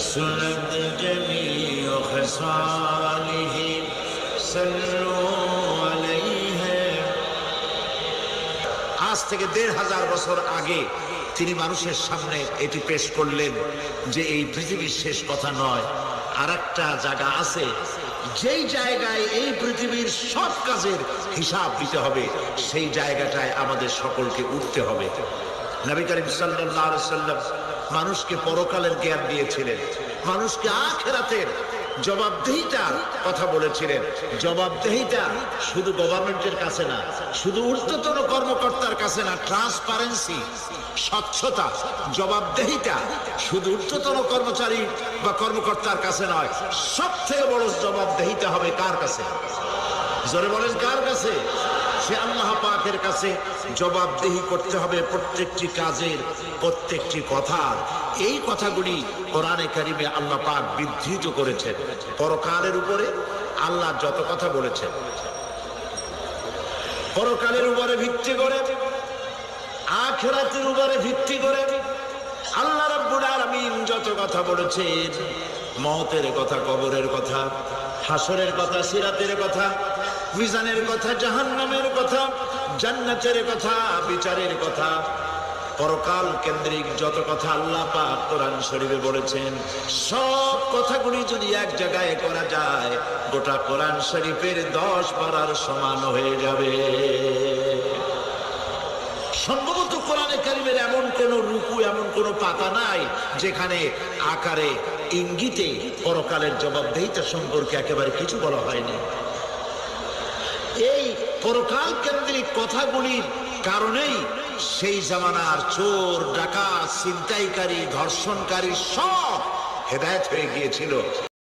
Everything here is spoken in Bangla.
حسنت جميع خصاله صلوا عليه আজ থেকে দেড় হাজার বছর আগে তিনি মানুষের সামনে এটি পেশ করলেন যে এই পৃথিবীর শেষ কথা নয় আর একটা জায়গা আছে যেই জায়গায় এই পৃথিবীর সব কাজের হিসাব দিতে হবে সেই জায়গাটায় আমাদের সকলকে উঠতে হবে নবী করিম সাল্লাল্লাহু আলাইহি সাল্লাম মানুষকে পরকালের জ্ঞান দিয়েছিলেন। মানুষকে আখেরাতের জবাবদেহিতার কথা বলেছিলেন। জবাবদেহিতা শুধু গভর্নমেন্টের কাছে না, শুধু ঊর্ধ্বতন কর্মকর্তার কাছে না, ট্রান্সপারেন্সি, স্বচ্ছতা, জবাবদেহিতা শুধু ঊর্ধ্বতন কর্মচারী বা কর্মকর্তার কাছে নয় সব থেকে বড় জবাবদেহিতা হবে কার কাছে? জোরে বলেন, কার কাছে? সে আল্লাহ পাকের কাছে জবাবদেহি করতে হবে প্রত্যেকটি কাজের, প্রত্যেকটি কথা এই কথাগুলি কোরআনে কারিমে আল্লাহ পাক বিধৃত করেছেন। পরকালের উপরে আল্লাহ যত কথা বলেছেন। পরকালের উপরে ভিত্তি করে, আখেরাতের উপরে ভিত্তি করে আল্লাহ রাব্বুল আলামিন যত কথা বলেছেন মহতের কথা, কবরের কথা, হাসরের কথা, সিরাতের কথা মিজানের কথা, জাহান্নামের কথা, জান্নাতের কথা, বিচারের কথা, পরকাল কেন্দ্রিক যত কথা আল্লাহ পাক কোরআন শরীফে বলেছেন, সব কথাগুলি যদি এক জায়গায় করা যায়, গোটা কোরআন শরীফের দশ পারার সমান হয়ে যাবে। সম্ভবত কোরআনে কারিমের এমন কোন রুকু, এমন কোন পাতা নাই, যেখানে আকারে ইঙ্গিতে পরকালের জবাবদেহিতা সম্পর্কে একেবারে কিছু বলা হয়নি। এই পরকাল কেন্দ্রিক কথাগুলির কারণেই সেই জামানার চোর ডাকা ছিনতাইকারী, ধর্ষণকারী সব হেদায়ত হয়ে গিয়েছিল।